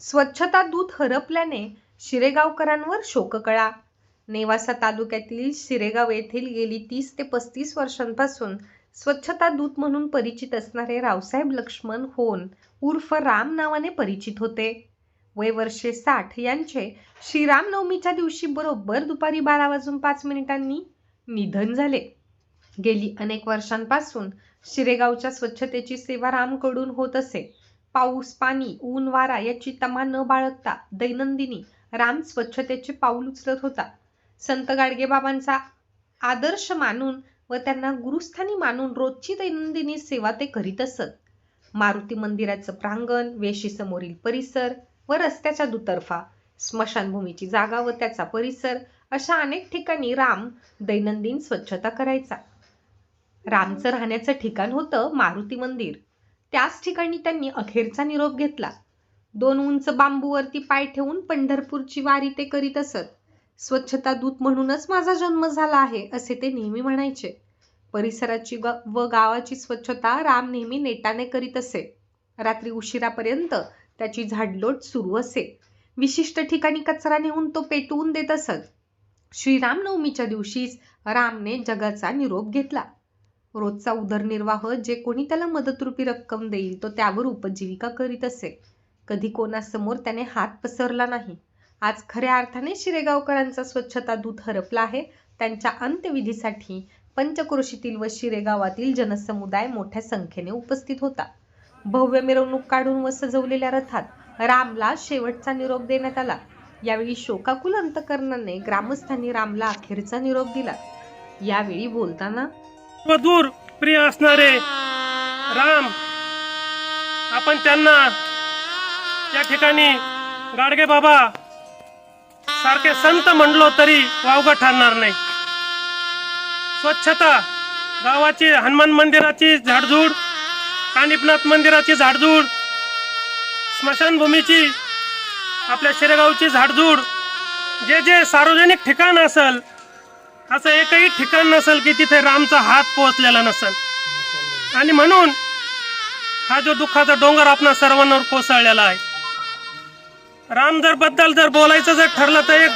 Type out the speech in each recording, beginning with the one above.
स्वच्छता दूत हरपल्याने शिरेगावकरांवर शोककळा नेवासा तालुक्यातील शिरेगाव येथील गेली तीस ते पस्तीस वर्षांपासून स्वच्छता दूत म्हणून परिचित असणारे रावसाहेब लक्ष्मण होन उर्फ राम नावाने परिचित होते. वय वर्षे साठ यांचे श्रीरामनवमीच्या दिवशी बरोबर दुपारी बारा वाजून पाच मिनिटांनी निधन झाले. गेली अनेक वर्षांपासून शिरेगावच्या स्वच्छतेची सेवा रामकडून होत असे. पाऊस पाणी ऊन वारा याची तमा न बाळगता दैनंदिनी राम स्वच्छतेचे पाऊल उचलत होता. संत गाडगेबाबांचा आदर्श मानून व त्यांना गुरुस्थानी मानून रोजची दैनंदिनी सेवा ते करीत असत. मारुती मंदिराचं प्रांगण वेशीसमोरील परिसर व रस्त्याच्या दुतर्फा स्मशानभूमीची जागा व त्याचा परिसर अशा अनेक ठिकाणी राम दैनंदिन स्वच्छता करायचा. रामचं राहण्याचं ठिकाण होतं मारुती मंदिर. त्याच ठिकाणी त्यांनी अखेरचा निरोप घेतला. दोन उंच बांबूवरती पाय ठेवून पंढरपूरची वारी ते करीत असत. स्वच्छता दूत म्हणूनच माझा जन्म झाला आहे असे ते नेहमी म्हणायचे. परिसराची व गावाची स्वच्छता राम नेहमी नेटाने करीत असे. रात्री उशिरापर्यंत त्याची झाडलोट सुरू असे. विशिष्ट ठिकाणी कचरा नेऊन तो पेटवून देत असत. श्रीरामनवमीच्या दिवशीच रामने जगाचा निरोप घेतला. रोजचा उदरनिर्वाह जे कोणी त्याला मदतरूपी रक्कम देईल तो त्यावर उपजीविका करीत असे. कधी कोणासमोर त्याने हात पसरला नाही. आज खऱ्या अर्थाने शिरेगावकरांचा स्वच्छता दूत हरपला आहे. त्यांच्या अंत्यविधीसाठी पंचक्रोशीतील व शिरेगावातील जनसमुदाय मोठ्या संख्येने उपस्थित होता. भव्य मिरवणूक काढून व सजवलेल्या रथात रामला शेवटचा निरोप देण्यात आला. यावेळी शोकाकुल अंतकरणाने ग्रामस्थांनी रामला अखेरचा निरोप दिला. यावेळी बोलताना दूर प्रिय असणारे राम आपण त्यांना या ठिकाणी गाडगे बाबा सारखे संत म्हणलो तरी वावग ठरणार नाही. स्वच्छता गावाची हनुमान मंदिराची झाडझूड कानिपनाथ मंदिराची झाडझूड स्मशानभूमीची आपल्या शिरेगावची झाडझूड जे जे सार्वजनिक ठिकाण असेल असं एकही ठिकाण नसेल की तिथे रामचा हात पोहोचलेला नसेल. आणि म्हणून हा जो दुःखाचा डोंगर आपणा सर्वांवर कोसळलेला आहे. राम जर बद्दल जर बोलायचं जर ठरलं तर एक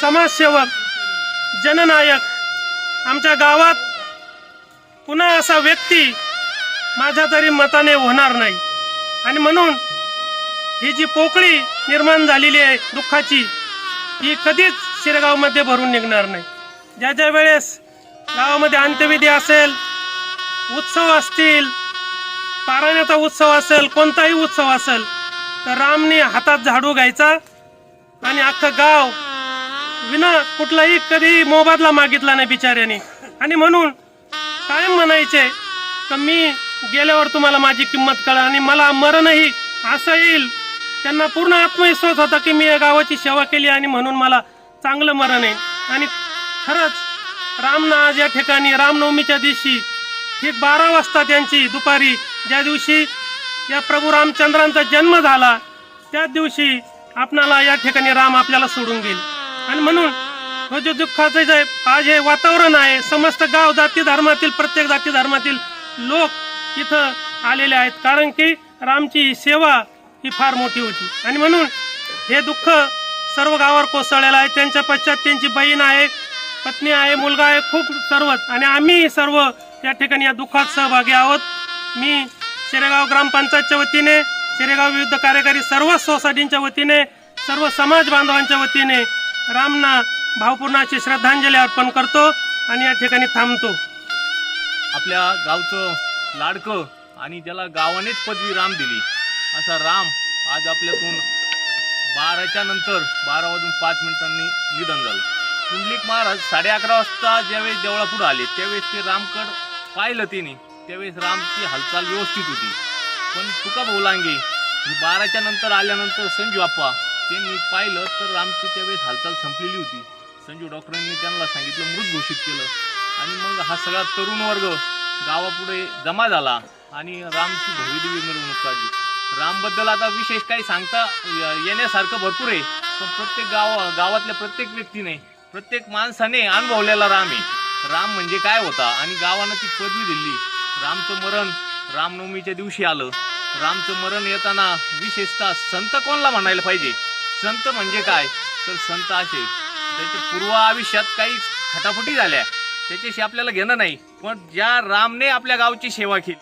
समाजसेवक जननायक आमच्या गावात पुन्हा असा व्यक्ती माझ्या तरी मताने होणार नाही. आणि म्हणून ही जी पोकळी निर्माण झालेली आहे दुःखाची ही कधीच शिरगावमध्ये भरून निघणार नाही. ज्या ज्या वेळेस गावामध्ये अंत्यविधी असेल उत्सव असतील पारायणाचा उत्सव असेल कोणताही उत्सव असेल तर रामने हातात झाडू घ्यायचा आणि अख्खं गाव विना कुठलाही कधी मोबादला मागितला नाही बिचाऱ्याने. आणि म्हणून कायम म्हणायचे तर मी गेल्यावर तुम्हाला माझी किंमत कळा आणि मला मरणही असं येईल. त्यांना पूर्ण आत्मविश्वास होता की मी या गावाची सेवा केली आणि म्हणून मला चांगलं मरण आहे. आणि खरंच रामना आज या ठिकाणी रामनवमीच्या दिवशी एक बारा वाजता त्यांची दुपारी ज्या दिवशी या प्रभू रामचंद्रांचा जन्म झाला त्या दिवशी आपणाला या ठिकाणी राम आपल्याला सोडून गेले. आणि म्हणून हो जे दुःखाचं जे आज हे वातावरण आहे समस्त गाव जाती धर्मातील प्रत्येक जाती धर्मातील लोक इथं आलेले आहेत. कारण की रामची सेवा ही फार मोठी होती. आणि म्हणून हे दुःख सर्व गावावर कोसळलेलं आहे. त्यांच्या पश्चात त्यांची बहीण आहे पत्नी आहे मुलगा आहे खूप सर्वच. आणि आम्ही सर्व या ठिकाणी या दुःखात सहभागी आहोत. मी शेरेगाव ग्रामपंचायतच्या वतीने शेरेगाव विविध कार्यकारी सर्व सोसायटींच्या वतीने सर्व समाज बांधवांच्या वतीने रामना भावपूर्ण अशी श्रद्धांजली अर्पण करतो आणि या ठिकाणी थांबतो. आपल्या गावचं लाडकं आणि ज्याला गावानेच पदवी राम दिली. असा राम आज आपल्यातून बाराच्या नंतर बारा वाजून पाच मिनिटांनी निधन झालं. पुंडलिक महाराज साडे अकरा वाजता ज्यावेळेस देवळापुढं आले त्यावेळेस ते रामकड पाहिलं तिने. त्यावेळेस रामची हालचाल व्यवस्थित होती. पण तुका बोलांगे बाराच्या नंतर आल्यानंतर संजू आप्पा त्यांनी पाहिलं तर रामची त्यावेळेस हालचाल संपलेली होती. संजू डॉक्टरांनी त्यांना सांगितलं मृत घोषित केलं. आणि मग हा सगळा तरुण वर्ग गावापुढे जमा झाला आणि रामची भविदेवी मिरवणूक काढली. रामबद्दल आता विशेष काही सांगता येण्यासारखं भरपूर आहे पण प्रत्येक गाव गावातल्या प्रत्येक व्यक्तीने प्रत्येक माणसाने अनुभवलेला राम आहे. राम म्हणजे काय होता? आणि गावानं ती पदवी दिली. रामचं मरण रामनवमीच्या दिवशी आलं. रामचं मरण येताना विशेषतः संत कोणला म्हणायला पाहिजे? संत म्हणजे काय? तर संत असे. त्याच्या पूर्व आयुष्यात काही खटापटी झाल्या. त्याच्याशी आपल्याला घेणं नाही. पण ज्या रामने आपल्या गावची सेवा केली.